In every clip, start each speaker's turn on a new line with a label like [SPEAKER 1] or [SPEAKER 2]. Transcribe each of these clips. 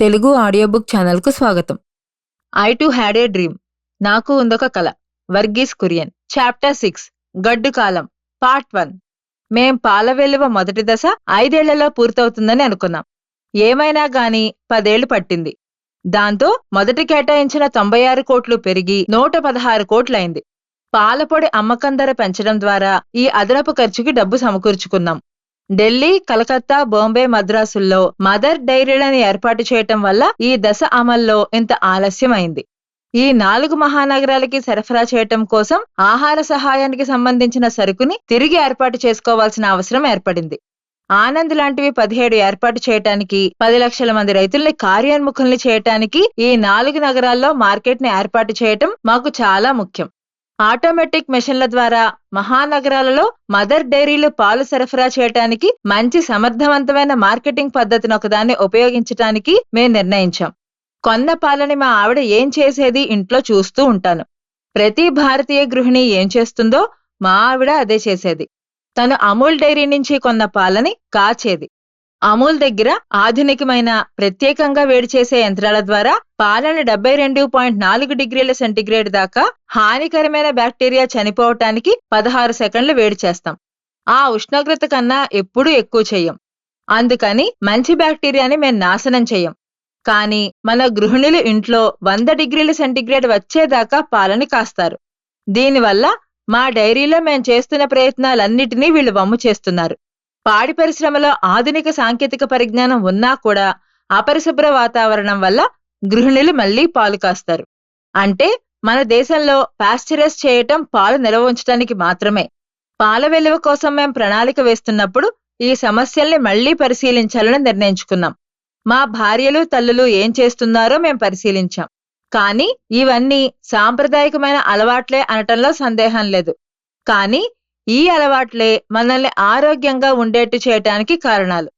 [SPEAKER 1] Telugu audio book ఛానల్కు స్వాగతం.
[SPEAKER 2] I too had a dream. నాకు ఉందొక కల. వర్గీస్ కురియన్. Chapter six. గడ్డు కాలం. Part one. మేం పాల వెలువ మొదటి దశ ఐదేళ్ళలో పూర్తవుతుందని అనుకున్నాం. ఏమైనా గాని పదేళ్ళు పట్టింది. దాంతో మొదటి కేటాయించిన తొంభై ఆరు కోట్లు పెరిగి నూట పదహారు కోట్లయింది. పాలపొడి అమ్మకం ధర పెంచడం ద్వారా ఈ అదనపు ఖర్చుకి డబ్బు సమకూర్చుకున్నాం. ఢిల్లీ కలకత్తా బాంబే మద్రాసుల్లో మదర్ డైరీలను ఏర్పాటు చేయటం వల్ల ఈ దశ అమల్లో ఇంత ఆలస్యమైంది. ఈ నాలుగు మహానగరాలకి సరఫరా చేయటం కోసం ఆహార సహాయానికి సంబంధించిన సరుకుని తిరిగి ఏర్పాటు చేసుకోవాల్సిన అవసరం ఏర్పడింది. ఆనంద్ లాంటివి పదిహేడు ఏర్పాటు చేయటానికి పది లక్షల మంది రైతుల్ని కార్యోన్ముఖుల్ని చేయటానికి ఈ నాలుగు నగరాల్లో మార్కెట్ని ఏర్పాటు చేయటం మాకు చాలా ముఖ్యం. ఆటోమేటిక్ మెషిన్ల ద్వారా మహానగరాలలో మదర్ డైరీలు పాలు సరఫరా చేయటానికి మంచి సమర్థవంతమైన మార్కెటింగ్ పద్ధతిని ఒకదాన్ని ఉపయోగించటానికి మేము నిర్ణయించాం. కొన్న పాలని మా ఆవిడ ఏం చేసేది ఇంట్లో చూస్తూ ఉంటాను. ప్రతి భారతీయ గృహిణి ఏం చేస్తుందో మా ఆవిడ అదే చేసేది. తను అమూల్ డైరీ నుంచి కొన్న పాలని కాచేది. అమూల్ దగ్గర ఆధునికమైన ప్రత్యేకంగా వేడి చేసే యంత్రాల ద్వారా పాలను డెబ్బై రెండు పాయింట్ నాలుగు డిగ్రీల సెంటీగ్రేడ్ దాకా హానికరమైన బ్యాక్టీరియా చనిపోవటానికి పదహారు సెకండ్లు వేడి చేస్తాం. ఆ ఉష్ణోగ్రత కన్నా ఎప్పుడూ ఎక్కువ చెయ్యం అందుకని మంచి బ్యాక్టీరియాని మేం నాశనం చెయ్యం కానీ మన గృహిణులు ఇంట్లో వంద డిగ్రీల సెంటీగ్రేడ్ వచ్చేదాకా పాలని కాస్తారు. దీనివల్ల మా డైరీలో మేం చేస్తున్న ప్రయత్నాలన్నిటినీ వీళ్ళు వమ్ము చేస్తున్నారు. పాడి పరిశ్రమలో ఆధునిక సాంకేతిక పరిజ్ఞానం ఉన్నా కూడా అపరిశుభ్ర వాతావరణం వల్ల గృహిణులు మళ్ళీ పాలు కాస్తారు. అంటే మన దేశంలో పాస్చరైజ్ చేయటం పాలు నిల్వ ఉంచడానికి మాత్రమే. పాల వెలువ కోసం మేం ప్రణాళిక వేస్తున్నప్పుడు ఈ సమస్యల్ని మళ్ళీ పరిశీలించాలని నిర్ణయించుకున్నాం. మా భార్యలు తల్లులు ఏం చేస్తున్నారో మేం పరిశీలించాం. కానీ ఇవన్నీ సాంప్రదాయకమైన అలవాట్లే అనటంలో సందేహం లేదు. కానీ ఈ అలవాట్లే మనల్ని ఆరోగ్యంగా ఉండేట్టు చేయటానికి కారణాలు.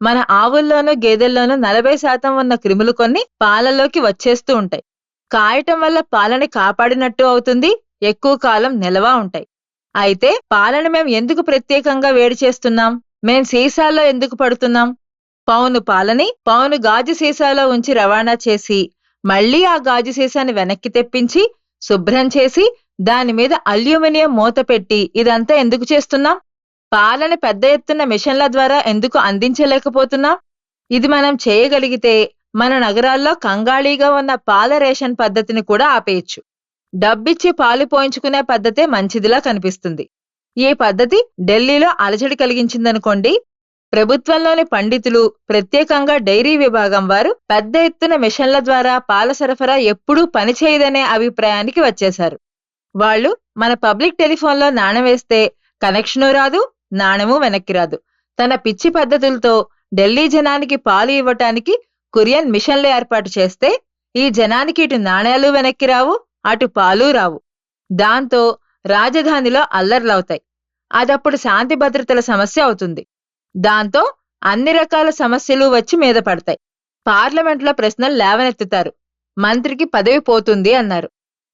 [SPEAKER 2] మన ఆవుల్లోనూ గేదెల్లోనూ నలభై శాతం ఉన్న క్రిములు కొన్ని పాలలోకి వచ్చేస్తూ ఉంటాయి. కాయటం వల్ల పాలని కాపాడినట్టు అవుతుంది ఎక్కువ కాలం నిలవ ఉంటాయి. అయితే పాలను మేము ఎందుకు ప్రత్యేకంగా వేడి చేస్తున్నాం? మేం సీసాల్లో ఎందుకు పడుతున్నాం? పౌను పాలని పౌను గాజు సీసాలో ఉంచి రవాణా చేసి మళ్ళీ ఆ గాజు సీసాని వెనక్కి తెప్పించి శుభ్రం చేసి దాని మీద అల్యూమినియం మూత పెట్టి ఇదంతా ఎందుకు చేస్తున్నాం? పాలని పెద్ద ఎత్తున మిషన్ల ద్వారా ఎందుకు అందించలేకపోతున్నాం? ఇది మనం చేయగలిగితే మన నగరాల్లో కంగాళీగా ఉన్న పాల రేషన్ పద్ధతిని కూడా ఆపేయచ్చు. డబ్బిచ్చి పాలు పోయించుకునే పద్ధతే మంచిదిలా కనిపిస్తుంది. ఈ పద్ధతి ఢిల్లీలో అలజడి కలిగించిందనుకోండి ప్రభుత్వంలోని పండితులు ప్రత్యేకంగా డైరీ విభాగం వారు పెద్ద ఎత్తున మిషన్ల ద్వారా పాల సరఫరా ఎప్పుడూ పనిచేయదనే అభిప్రాయానికి వచ్చేశారు. వాళ్ళు మన పబ్లిక్ టెలిఫోన్లో నాణవేస్తే కనెక్షను రాదు నాణము వెనక్కి రాదు. తన పిచ్చి పద్ధతులతో ఢిల్లీ జనానికి పాలు ఇవ్వటానికి కురియన్ మిషన్లు ఏర్పాటు చేస్తే ఈ జనానికి ఇటు నాణేలు వెనక్కి రావు అటు పాలు రావు. దాంతో రాజధానిలో అల్లర్లవుతాయి అదప్పుడు శాంతి భద్రతల సమస్య అవుతుంది. దాంతో అన్ని రకాల సమస్యలు వచ్చి మీద పడతాయి. పార్లమెంట్లో ప్రశ్నలు లేవనెత్తుతారు. మంత్రికి పదవి పోతుంది అన్నారు.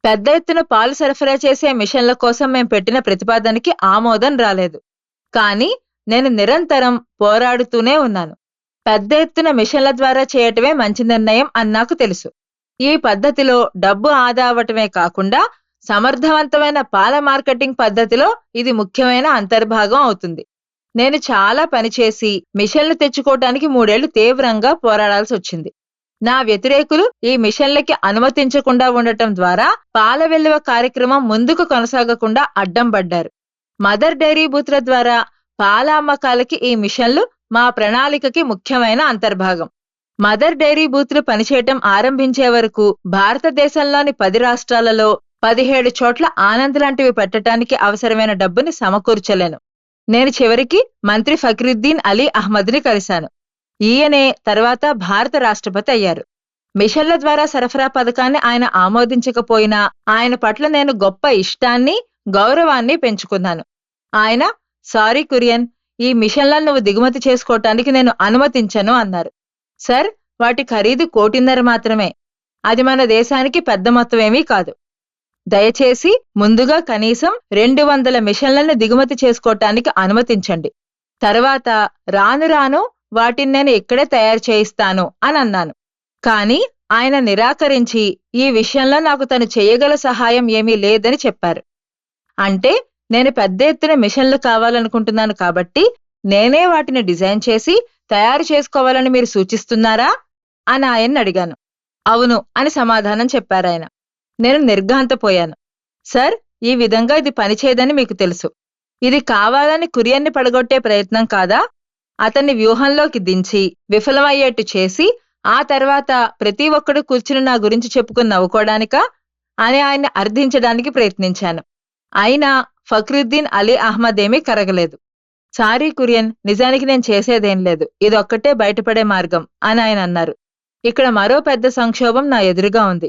[SPEAKER 2] పెద్ద ఎత్తున పాలు సరఫరా చేసే మిషన్ల కోసం మేం పెట్టిన ప్రతిపాదనకి ఆమోదం రాలేదు. కానీ నేను నిరంతరం పోరాడుతూనే ఉన్నాను. పెద్ద ఎత్తున మిషన్ల ద్వారా చేయటమే మంచి నిర్ణయం అని నాకు తెలుసు. ఈ పద్ధతిలో డబ్బు ఆదా అవటమే కాకుండా సమర్థవంతమైన పాల మార్కెటింగ్ పద్ధతిలో ఇది ముఖ్యమైన అంతర్భాగం అవుతుంది. నేను చాలా పనిచేసి మిషన్లు తెచ్చుకోవటానికి మూడేళ్ళు తీవ్రంగా పోరాడాల్సి వచ్చింది. నా వ్యతిరేకులు ఈ మిషన్లకి అనుమతించకుండా ఉండటం ద్వారా పాల వెల్లువ కార్యక్రమం ముందుకు కొనసాగకుండా అడ్డం పడ్డారు. మదర్ డైరీ బూత్ల ద్వారా పాల అమ్మకాలకి ఈ మిషన్లు మా ప్రణాళికకి ముఖ్యమైన అంతర్భాగం. మదర్ డైరీ బూత్లు పనిచేయటం ఆరంభించే వరకు భారతదేశంలోని పది రాష్ట్రాలలో పదిహేడు చోట్ల ఆనంద్ లాంటివి పెట్టడానికి అవసరమైన డబ్బుని సమకూర్చలేను. నేను చివరికి మంత్రి ఫక్రుద్దీన్ అలీ అహ్మద్ని కలిశాను. ఈయనే తర్వాత భారత రాష్ట్రపతి అయ్యారు. మిషన్ల ద్వారా సరఫరా పథకాన్ని ఆయన ఆమోదించకపోయినా ఆయన పట్ల నేను గొప్ప ఇష్టాన్ని గౌరవాన్ని పెంచుకున్నాను. ఆయన సారీ కురియన్ ఈ మిషన్లను నువ్వు దిగుమతి చేసుకోవటానికి నేను అనుమతించను అన్నారు. సర్ వాటి ఖరీదు కోటిన్నర మాత్రమే. అది మన దేశానికి పెద్ద మొత్తమేమీ కాదు. దయచేసి ముందుగా కనీసం రెండు వందల మిషన్లను దిగుమతి చేసుకోవటానికి అనుమతించండి. తర్వాత రాను రాను వాటిని నేను ఇక్కడే తయారు చేయిస్తాను అని అన్నాను. కానీ ఆయన నిరాకరించి ఈ విషయంలో నాకు తను చేయగల సహాయం ఏమీ లేదని చెప్పారు. అంటే నేను పెద్ద ఎత్తున మిషన్లు కావాలనుకుంటున్నాను కాబట్టి నేనే వాటిని డిజైన్ చేసి తయారు చేసుకోవాలని మీరు సూచిస్తున్నారా అని ఆయన్ని అడిగాను. అవును అని సమాధానం చెప్పారాయన నేను నిర్ఘాంతపోయాను. సార్ ఈ విధంగా ఇది పనిచేయదని మీకు తెలుసు. ఇది కావాలని కురియన్ని పడగొట్టే ప్రయత్నం కాదా? అతన్ని వ్యూహంలోకి దించి విఫలమయ్యేట్టు చేసి ఆ తర్వాత ప్రతి ఒక్కడు కూర్చుని నా గురించి చెప్పుకుని నవ్వుకోవడానిక అని ఆయన్ని అర్థించడానికి ప్రయత్నించాను. అయినా ఫక్రుద్దీన్ అలీ అహ్మద్ ఏమీ కరగలేదు. సారీ కురియన్ నిజానికి నేను చేసేదేం లేదు. ఇదొక్కటే బయటపడే మార్గం అని ఆయన అన్నారు. ఇక్కడ మరో పెద్ద సంక్షోభం నా ఎదురుగా ఉంది.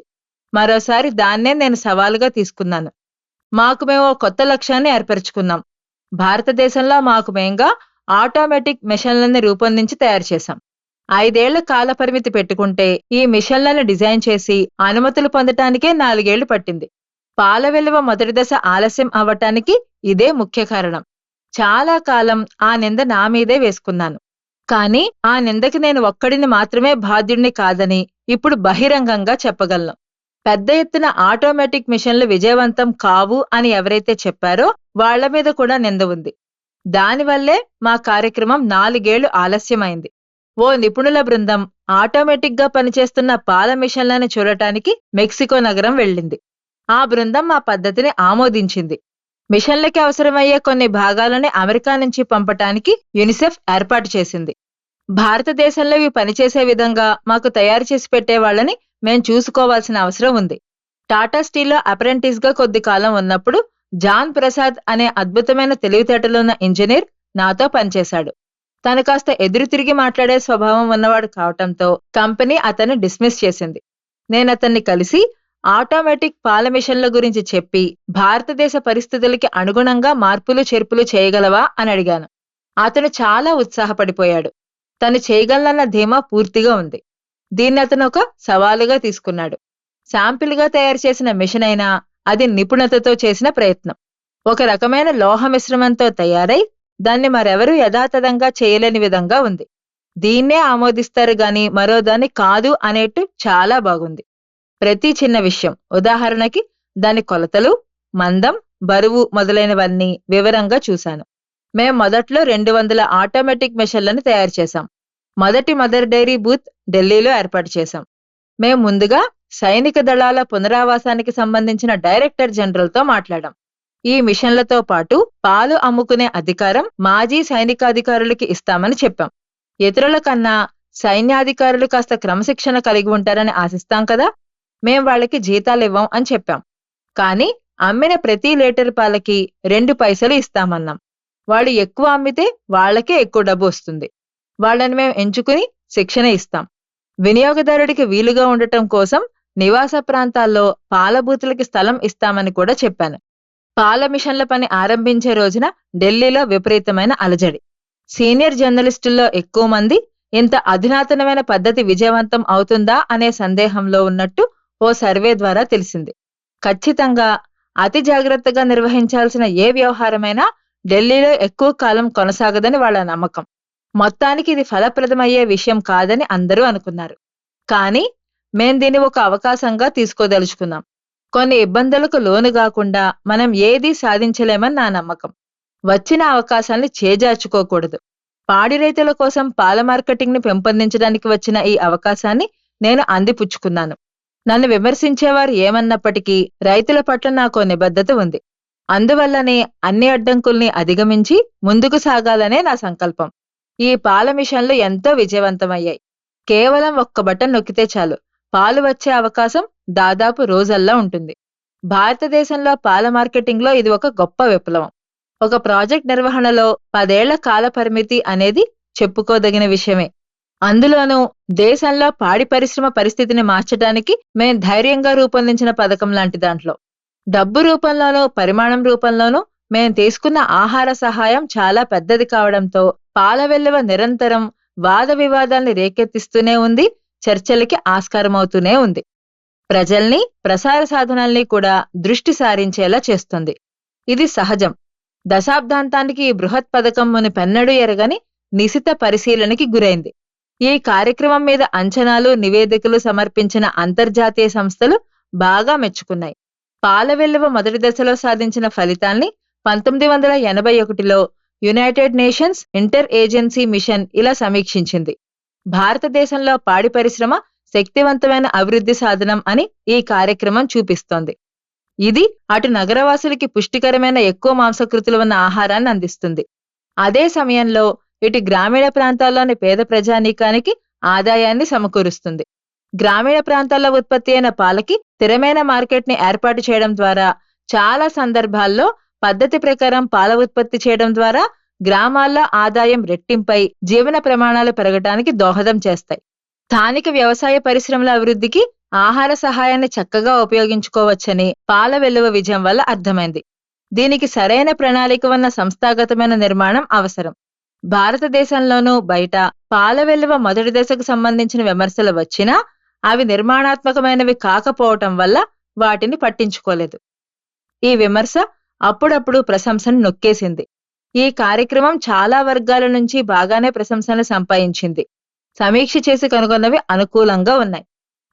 [SPEAKER 2] మరోసారి దాన్నే నేను సవాలుగా తీసుకున్నాను. మాకు మేము ఓ కొత్త లక్ష్యాన్ని ఏర్పరచుకున్నాం. భారతదేశంలో మాకు మేంగా ఆటోమేటిక్ మిషన్లని రూపొందించి తయారు చేశాం. ఐదేళ్ళ కాల పరిమితి పెట్టుకుంటే ఈ మిషన్లను డిజైన్ చేసి అనుమతులు పొందటానికే నాలుగేళ్ళు పట్టింది. పాల వెలువ మొదటి దశ ఆలస్యం అవ్వటానికి ఇదే ముఖ్య కారణం. చాలా కాలం ఆ నింద నా మీదే వేసుకున్నాను. కానీ ఆ నిందకి నేను ఒక్కడిని మాత్రమే బాధ్యుడిని కాదని ఇప్పుడు బహిరంగంగా చెప్పగలను. పెద్ద ఎత్తున ఆటోమేటిక్ మిషన్లు విజయవంతం కావు అని ఎవరైతే చెప్పారో వాళ్ళ మీద కూడా నింద ఉంది. దానివల్లే మా కార్యక్రమం నాలుగేళ్ళు ఆలస్యమైంది. ఓ నిపుణుల బృందం ఆటోమేటిక్గా పనిచేస్తున్న పాల మిషన్లను చూడటానికి మెక్సికో నగరం వెళ్ళింది. ఆ బృందం మా పద్ధతిని ఆమోదించింది. మిషన్లకి అవసరమయ్యే కొన్ని భాగాలని అమెరికా నుంచి పంపటానికి యునిసెఫ్ ఏర్పాటు చేసింది. భారతదేశంలో ఇవి పనిచేసే విధంగా మాకు తయారు చేసి పెట్టే వాళ్ళని మేం చూసుకోవాల్సిన అవసరం ఉంది. టాటా స్టీల్లో అప్రెంటిస్గా కొద్ది కాలం ఉన్నప్పుడు జాన్ ప్రసాద్ అనే అద్భుతమైన తెలివితేటలున్న ఇంజనీర్ నాతో పనిచేశాడు. తను కాస్త ఎదురు తిరిగి మాట్లాడే స్వభావం ఉన్నవాడు కావటంతో కంపెనీ అతన్ని డిస్మిస్ చేసింది. నేను అతన్ని కలిసి ఆటోమేటిక్ పాల మిషన్ల గురించి చెప్పి భారతదేశ పరిస్థితులకి అనుగుణంగా మార్పులు చేర్పులు చేయగలవా అని అడిగాను. అతను చాలా ఉత్సాహపడిపోయాడు. తను చేయగలనన్న ధీమా పూర్తిగా ఉంది. దీన్ని అతను ఒక సవాలుగా తీసుకున్నాడు. శాంపిల్గా తయారు చేసిన మిషన్ అయినా అది నిపుణతతో చేసిన ప్రయత్నం. ఒక రకమైన లోహ మిశ్రమంతో తయారై దాన్ని మరెవరూ యథాతథంగా చేయలేని విధంగా ఉంది. దీన్నే ఆమోదిస్తారు గాని మరో దాన్ని కాదు అనేట్టు చాలా బాగుంది. ప్రతి చిన్న విషయం ఉదాహరణకి దాని కొలతలు మందం బరువు మొదలైనవన్నీ వివరంగా చూశాను. మేము మొదట్లో రెండు వందల ఆటోమేటిక్ మెషన్లను తయారు చేశాం. మొదటి మదర్ డైరీ బూత్ ఢిల్లీలో ఏర్పాటు చేశాం. మేము ముందుగా సైనిక దళాల పునరావాసానికి సంబంధించిన డైరెక్టర్ జనరల్తో మాట్లాడాం. ఈ మిషన్లతో పాటు పాలు అమ్ముకునే అధికారం మాజీ సైనికాధికారులకి ఇస్తామని చెప్పాం. ఇతరుల కన్నా సైన్యాధికారులు కాస్త క్రమశిక్షణ కలిగి ఉంటారని ఆశిస్తాం కదా? మేం వాళ్ళకి జీతాలు ఇవ్వం అని చెప్పాం. కానీ అమ్మిన ప్రతి లీటర్ పాలకి రెండు పైసలు ఇస్తామన్నాం. వాళ్ళు ఎక్కువ అమ్మితే వాళ్ళకే ఎక్కువ డబ్బు వస్తుంది. వాళ్ళని మేము ఎంచుకుని శిక్షణ ఇస్తాం. వినియోగదారుడికి వీలుగా ఉండటం కోసం నివాస ప్రాంతాల్లో పాలబూతులకి స్థలం ఇస్తామని కూడా చెప్పాను. పాల మిషన్ల పని ఆరంభించే రోజున ఢిల్లీలో విపరీతమైన అలజడి. సీనియర్ జర్నలిస్టుల్లో ఎక్కువ మంది ఇంత అధునాతనమైన పద్ధతి విజయవంతం అవుతుందా అనే సందేహంలో ఉన్నట్టు ఓ సర్వే ద్వారా తెలిసింది. ఖచ్చితంగా అతి జాగ్రత్తగా నిర్వహించాల్సిన ఏ వ్యవహారమైనా ఢిల్లీలో ఎక్కువ కాలం కొనసాగదని వాళ్ళ నమ్మకం. మొత్తానికి ఇది ఫలప్రదమయ్యే విషయం కాదని అందరూ అనుకున్నారు. కానీ మేం దీన్ని ఒక అవకాశంగా తీసుకోదలుచుకున్నాం. కొన్ని ఇబ్బందులకు లోను కాకుండా మనం ఏదీ సాధించలేమని నా నమ్మకం. వచ్చిన అవకాశాన్ని చేజార్చుకోకూడదు. పాడి రైతుల కోసం పాల మార్కెటింగ్ని పెంపొందించడానికి వచ్చిన ఈ అవకాశాన్ని నేను అందిపుచ్చుకున్నాను. నన్ను విమర్శించేవారు ఏమన్నప్పటికీ రైతుల పట్ల నాకు నిబద్ధత ఉంది. అందువల్లనే అన్ని అడ్డంకుల్ని అధిగమించి ముందుకు సాగాలనే నా సంకల్పం. ఈ పాల మిషన్లు ఎంతో విజయవంతమయ్యాయి. కేవలం ఒక్క బటన్ నొక్కితే చాలు. పాలు వచ్చే అవకాశం దాదాపు రోజల్లా ఉంటుంది. భారతదేశంలో పాల మార్కెటింగ్లో ఇది ఒక గొప్ప విప్లవం. ఒక ప్రాజెక్ట్ నిర్వహణలో పదేళ్ళ కాల పరిమితి అనేది చెప్పుకోదగిన విషయమే. అందులోనూ దేశంలో పాడి పరిశ్రమ పరిస్థితిని మార్చడానికి మేం ధైర్యంగా రూపొందించిన పథకం లాంటి దాంట్లో. డబ్బు రూపంలోనూ పరిమాణం రూపంలోనూ మేం తీసుకున్న ఆహార సహాయం చాలా పెద్దది కావడంతో పాల వెల్లువ నిరంతరం వాద వివాదాల్ని రేకెత్తిస్తూనే ఉంది. చర్చలకి ఆస్కారమవుతూనే ఉంది. ప్రజల్ని ప్రసార సాధనాల్ని కూడా దృష్టి సారించేలా చేస్తుంది. ఇది సహజం. దశాబ్దాంతానికి ఈ బృహత్ పథకం ముని పెన్నడు ఎరగని నిశిత పరిశీలనకి గురైంది. ఈ కార్యక్రమం మీద అంచనాలు నివేదికలు సమర్పించిన అంతర్జాతీయ సంస్థలు బాగా మెచ్చుకున్నాయి. పాల వెల్లువ మొదటి దశలో సాధించిన ఫలితాల్ని పంతొమ్మిది వందల ఎనభై ఒకటిలో United Nations inter agency mission ఇలా సమీక్షించింది. భారతదేశంలో పాడి పరిశ్రమ శక్తివంతమైన అభివృద్ధి సాధనం అని ఈ కార్యక్రమం చూపిస్తోంది. ఇది అటు నగరవాసులకి పుష్టికరమైన ఎక్కువ మాంసకృతులు ఉన్న ఆహారాన్ని అందిస్తుంది. అదే సమయంలో ఇటు గ్రామీణ ప్రాంతాల్లోని పేద ప్రజానీకానికి ఆదాయాన్ని సమకూరుస్తుంది. గ్రామీణ ప్రాంతాల్లో ఉత్పత్తి అయిన పాలకి స్థిరమైన మార్కెట్ని ఏర్పాటు చేయడం ద్వారా చాలా సందర్భాల్లో పద్ధతి ప్రకారం పాల ఉత్పత్తి చేయడం ద్వారా గ్రామాల్లో ఆదాయం రెట్టింపై జీవన ప్రమాణాలు పెరగటానికి దోహదం చేస్తాయి. స్థానిక వ్యవసాయ పరిశ్రమల అభివృద్ధికి ఆహార సహాయాన్ని చక్కగా ఉపయోగించుకోవచ్చని పాల వెలువ విజయం వల్ల అర్థమైంది. దీనికి సరైన ప్రణాళిక ఉన్న సంస్థాగతమైన నిర్మాణం అవసరం. భారతదేశంలోనూ బయట పాల వెలువ మొదటి దశకు సంబంధించిన విమర్శలు వచ్చినా అవి నిర్మాణాత్మకమైనవి కాకపోవటం వల్ల వాటిని పట్టించుకోలేదు. ఈ విమర్శ అప్పుడప్పుడు ప్రశంసను నొక్కేసింది. ఈ కార్యక్రమం చాలా వర్గాల నుంచి బాగానే ప్రశంసలు సంపాదించింది. సమీక్ష చేసి కనుగొన్నవి అనుకూలంగా ఉన్నాయి.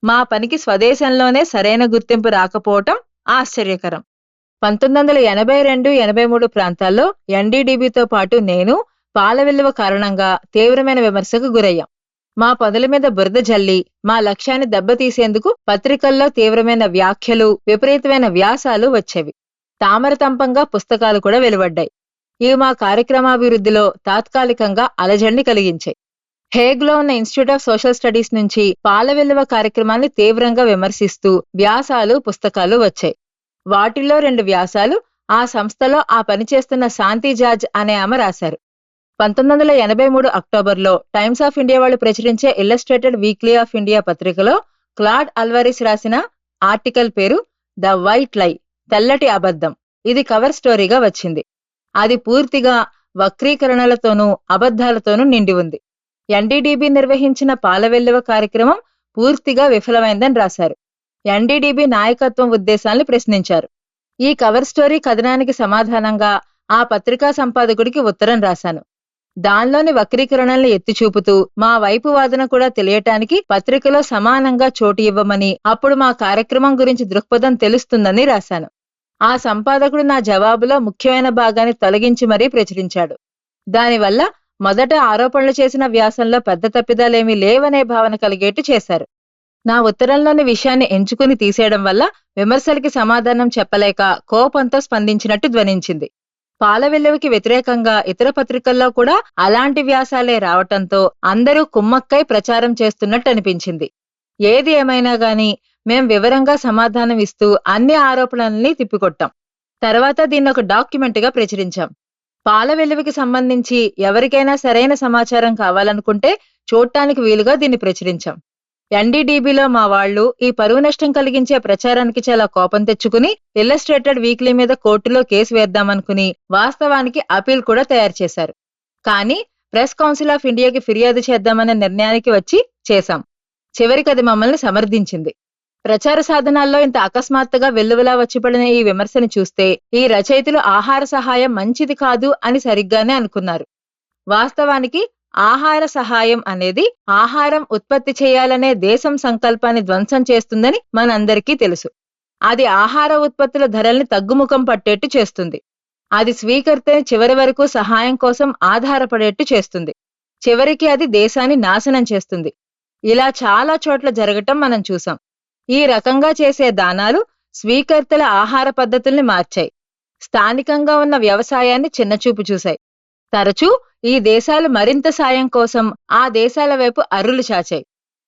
[SPEAKER 2] మా పనికి స్వదేశంలోనే సరైన గుర్తింపు రాకపోవటం ఆశ్చర్యకరం. పంతొమ్మిది వందల ఎనభై రెండు ఎనభై మూడు ప్రాంతాల్లో ఎన్డీడీబీతో పాటు నేను పాల విలువ కారణంగా తీవ్రమైన విమర్శకు గురయ్యాం. మా పదుల మీద బురద జల్లి మా లక్ష్యాన్ని దెబ్బతీసేందుకు పత్రికల్లో తీవ్రమైన వ్యాఖ్యలు విపరీతమైన వ్యాసాలు వచ్చేవి. తామరతంపంగా పుస్తకాలు కూడా వెలువడ్డాయి. ఇవి మా కార్యక్రమాభివృద్ధిలో తాత్కాలికంగా అలజడిని కలిగించాయి. హేగ్లో ఉన్న ఇన్స్టిట్యూట్ ఆఫ్ సోషల్ స్టడీస్ నుంచి పాల విలువ కార్యక్రమాన్ని తీవ్రంగా విమర్శిస్తూ వ్యాసాలు పుస్తకాలు వచ్చాయి. వాటిల్లో రెండు వ్యాసాలు ఆ సంస్థలో ఆ పనిచేస్తున్న శాంతి జార్జ్ అనే ఆమె రాశారు. పంతొమ్మిది వందల ఎనభై మూడు అక్టోబర్లో టైమ్స్ ఆఫ్ ఇండియా వాళ్ళు ప్రచురించే ఇల్లస్ట్రేటెడ్ వీక్లీ ఆఫ్ ఇండియా పత్రికలో క్లాడ్ అల్వరిస్ రాసిన ఆర్టికల్ పేరు ద వైట్ లై తెల్లటి అబద్ధం. ఇది కవర్ స్టోరీగా వచ్చింది. అది పూర్తిగా వక్రీకరణలతోనూ అబద్ధాలతోనూ నిండి ఉంది. ఎన్డీడీబీ నిర్వహించిన పాలవెల్లువ కార్యక్రమం పూర్తిగా విఫలమైందని రాశారు. ఎన్డీడీబీ నాయకత్వం ఉద్దేశాలను ప్రశ్నించారు. ఈ కవర్ స్టోరీ కథనానికి సమాధానంగా ఆ పత్రికా సంపాదకుడికి ఉత్తరం రాశాను. దానిలోని వక్రీకరణల్ని ఎత్తి చూపుతూ మా వైపు వాదన కూడా తెలియటానికి పత్రికలో సమానంగా చోటు ఇవ్వమని అప్పుడు మా కార్యక్రమం గురించి దృక్పథం తెలుస్తుందని రాశాను. ఆ సంపాదకుడు నా జవాబులో ముఖ్యమైన భాగాన్ని తొలగించి మరీ ప్రచురించాడు. దానివల్ల మొదట ఆరోపణలు చేసిన వ్యాసంలో పెద్ద తప్పిదాలేమీ లేవనే భావన కలిగేట్టు చేశారు. నా ఉత్తరంలోని విషయాన్ని ఎంచుకుని తీసేయడం వల్ల విమర్శలకి సమాధానం చెప్పలేక కోపంతో స్పందించినట్టు ధ్వనించింది. పాలవెల్లువకి వ్యతిరేకంగా ఇతర పత్రికల్లో కూడా అలాంటి వ్యాసాలే రావటంతో అందరూ కుమ్మక్కై ప్రచారం చేస్తున్నట్టు అనిపించింది. ఏది ఏమైనా గాని మేం వివరంగా సమాధానం ఇస్తూ అన్ని ఆరోపణల్ని తిప్పికొట్టాం. తర్వాత దీన్ని ఒక డాక్యుమెంట్గా ప్రచురించాం. పాల వెలువకి సంబంధించి ఎవరికైనా సరైన సమాచారం కావాలనుకుంటే చూడటానికి వీలుగా దీన్ని ప్రచురించాం. ఎన్డీడీబీలో మా వాళ్ళు ఈ పరువు నష్టం కలిగించే ప్రచారానికి చాలా కోపం తెచ్చుకుని ఇల్లస్ట్రేటెడ్ వీక్లీ మీద కోర్టులో కేసు వేద్దామనుకుని వాస్తవానికి అపీల్ కూడా తయారు చేశారు. కానీ ప్రెస్ కౌన్సిల్ ఆఫ్ ఇండియాకి ఫిర్యాదు చేద్దామనే నిర్ణయానికి వచ్చి చేశాం. చివరికి అది మమ్మల్ని సమర్థించింది. ప్రచార సాధనాల్లో ఇంత అకస్మాత్తుగా వెల్లువలా వచ్చిపడిన ఈ విమర్శను చూస్తే ఈ రచయితలు ఆహార సహాయం మంచిది కాదు అని సరిగ్గానే అనుకున్నారు. వాస్తవానికి ఆహార సహాయం అనేది ఆహారం ఉత్పత్తి చేయాలనే దేశం సంకల్పాన్ని ధ్వంసం చేస్తుందని మనందరికీ తెలుసు. అది ఆహార ఉత్పత్తుల ధరల్ని తగ్గుముఖం పట్టేట్టు చేస్తుంది. అది స్వీకర్తని చివరి వరకు సహాయం కోసం ఆధారపడేట్టు చేస్తుంది. చివరికి అది దేశాన్ని నాశనం చేస్తుంది. ఇలా చాలా చోట్ల జరగటం మనం చూసాం. ఈ రకంగా చేసే దానాలు స్వీకర్తల ఆహార పద్ధతుల్ని మార్చాయి. స్థానికంగా ఉన్న వ్యవసాయాన్ని చిన్నచూపు చూశాయి. తరచూ ఈ దేశాలు మరింత సాయం కోసం ఆ దేశాల వైపు అర్రులు చాచాయి.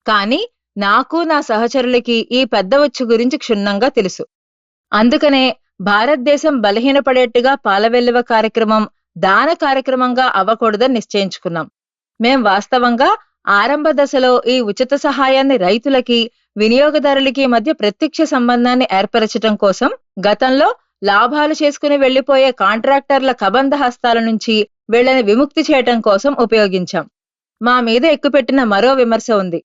[SPEAKER 2] కానీ నాకు నా సహచరులకి ఈ పెద్ద వచ్చు గురించి క్షుణ్ణంగా తెలుసు. అందుకనే భారతదేశం బలహీనపడేట్టుగా పాలవెల్లువ కార్యక్రమం దాన కార్యక్రమంగా అవ్వకూడదని నిశ్చయించుకున్నాం. మేం వాస్తవంగా ఆరంభ దశలో ఈ ఉచిత సహాయాన్ని రైతులకి వినియోగదారులకి మధ్య ప్రత్యక్ష సంబంధాన్ని ఏర్పరచటం కోసం గతంలో లాభాలు చేసుకుని వెళ్ళిపోయే కాంట్రాక్టర్ల కబంధ హస్తాల నుంచి వీళ్ళని విముక్తి చేయటం కోసం ఉపయోగించాం. మా మీద ఎక్కుపెట్టిన మరో విమర్శ ఉంది.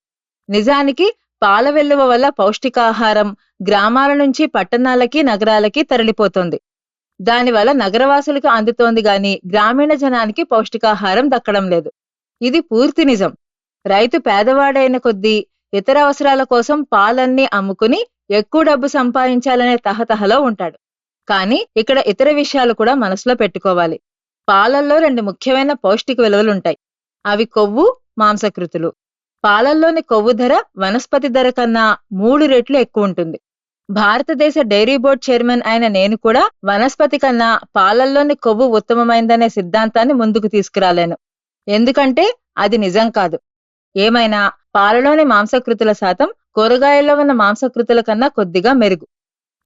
[SPEAKER 2] నిజానికి పాల వెల్లువ వల్ల పౌష్టికాహారం గ్రామాల నుంచి పట్టణాలకి నగరాలకి తరలిపోతోంది. దానివల్ల నగరవాసులకు అందుతోంది గాని గ్రామీణ జనానికి పౌష్టికాహారం దక్కడం లేదు. ఇది పూర్తి నిజం. రైతు పేదవాడైన కొద్దీ ఇతర అవసరాల కోసం పాలన్నీ అమ్ముకుని ఎక్కువ డబ్బు సంపాదించాలనే తహతహలో ఉంటాడు. కానీ ఇక్కడ ఇతర విషయాలు కూడా మనసులో పెట్టుకోవాలి. పాలల్లో రెండు ముఖ్యమైన పౌష్టిక విలువలుంటాయి. అవి కొవ్వు మాంసకృతులు. పాలల్లోని కొవ్వు ధర వనస్పతి ధర కన్నా మూడు రెట్లు ఎక్కువ ఉంటుంది. భారతదేశ డైరీ బోర్డ్ చైర్మన్ అయిన నేను కూడా వనస్పతి కన్నా పాలల్లోని కొవ్వు ఉత్తమమైందనే సిద్ధాంతాన్ని ముందుకు తీసుకురాలేను. ఎందుకంటే అది నిజం కాదు. ఏమైనా పాలలోని మాంసకృతుల శాతం కూరగాయల్లో ఉన్న మాంసకృతుల కన్నా కొద్దిగా మెరుగు.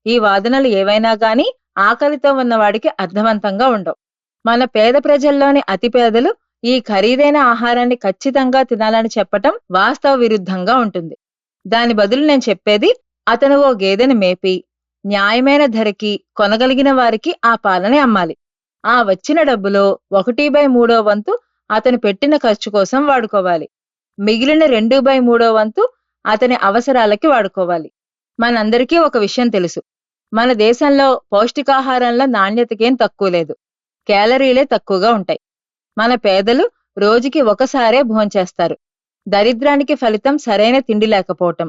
[SPEAKER 2] ఈ వాదనలు ఏవైనా గాని ఆకలితో ఉన్నవాడికి అర్థవంతంగా ఉండవు. మన పేద ప్రజల్లోని అతి పేదలు ఈ ఖరీదైన ఆహారాన్ని ఖచ్చితంగా తినాలని చెప్పటం వాస్తవ విరుద్ధంగా ఉంటుంది. దాని బదులు నేను చెప్పేది అతను ఓ గేదెను మేపి న్యాయమైన ధరకి కొనగలిగిన వారికి ఆ పాలని అమ్మాలి. ఆ వచ్చిన డబ్బులో ఒకటి బై మూడో వంతు అతను పెట్టిన ఖర్చు కోసం వాడుకోవాలి. మిగిలిన రెండు బై మూడో వంతు అతని అవసరాలకి వాడుకోవాలి. మనందరికీ ఒక విషయం తెలుసు. మన దేశంలో పౌష్టికాహారంలో నాణ్యతకేం తక్కువ లేదు. క్యాలరీలే తక్కువగా ఉంటాయి. మన పేదలు రోజుకి ఒకసారే భోంచేస్తారు దరిద్రానికి ఫలితం సరైన తిండి లేకపోవటం.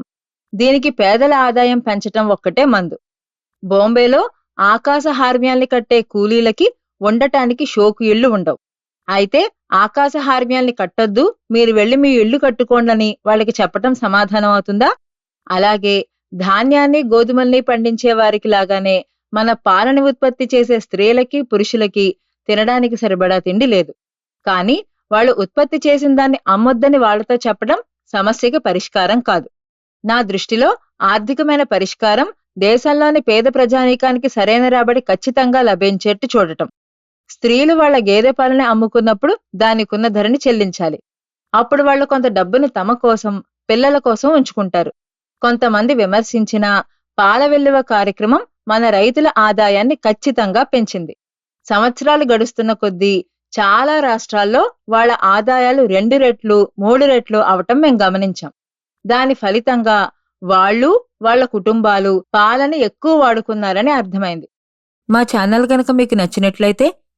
[SPEAKER 2] దీనికి పేదల ఆదాయం పెంచటం ఒక్కటే మందు. బొంబేలో ఆకాశ హార్మ్యాల్ని కట్టే కూలీలకి ఉండటానికి షోకు ఇళ్ళు ఉండవు. అయితే ఆకాశ హార్మ్యాల్ని కట్టొద్దు మీరు వెళ్ళి మీ ఇళ్ళు కట్టుకోండని వాళ్ళకి చెప్పటం సమాధానం అవుతుందా? అలాగే ధాన్యాన్ని గోధుమల్ని పండించే వారికి లాగానే మన పాలని ఉత్పత్తి చేసే స్త్రీలకి పురుషులకి తినడానికి సరిపడా తిండి లేదు. కానీ వాళ్ళు ఉత్పత్తి చేసిన దాన్ని అమ్మొద్దని వాళ్ళతో చెప్పడం సమస్యకి పరిష్కారం కాదు. నా దృష్టిలో ఆర్థికమైన పరిష్కారం దేశంలోని పేద ప్రజానీకానికి సరైన రాబడి ఖచ్చితంగా లభించేట్టు చూడటం. స్త్రీలు వాళ్ళ గేదె పాలని అమ్ముకున్నప్పుడు దానికున్న ధరని చెల్లించాలి. అప్పుడు వాళ్ళు కొంత డబ్బుని తమ కోసం పిల్లల కోసం ఉంచుకుంటారు. కొంతమంది విమర్శించిన పాల వెల్లువ కార్యక్రమం మన రైతుల ఆదాయాన్ని ఖచ్చితంగా పెంచింది. సంవత్సరాలు గడుస్తున్న కొద్దీ చాలా రాష్ట్రాల్లో వాళ్ళ ఆదాయాలు రెండు రెట్లు మూడు రెట్లు అవటం మేము గమనించాం. దాని ఫలితంగా వాళ్ళు వాళ్ళ కుటుంబాలు పాలని ఎక్కువ వాడుకున్నారని అర్థమైంది.
[SPEAKER 1] మా ఛానల్ కనుక మీకు నచ్చినట్లయితే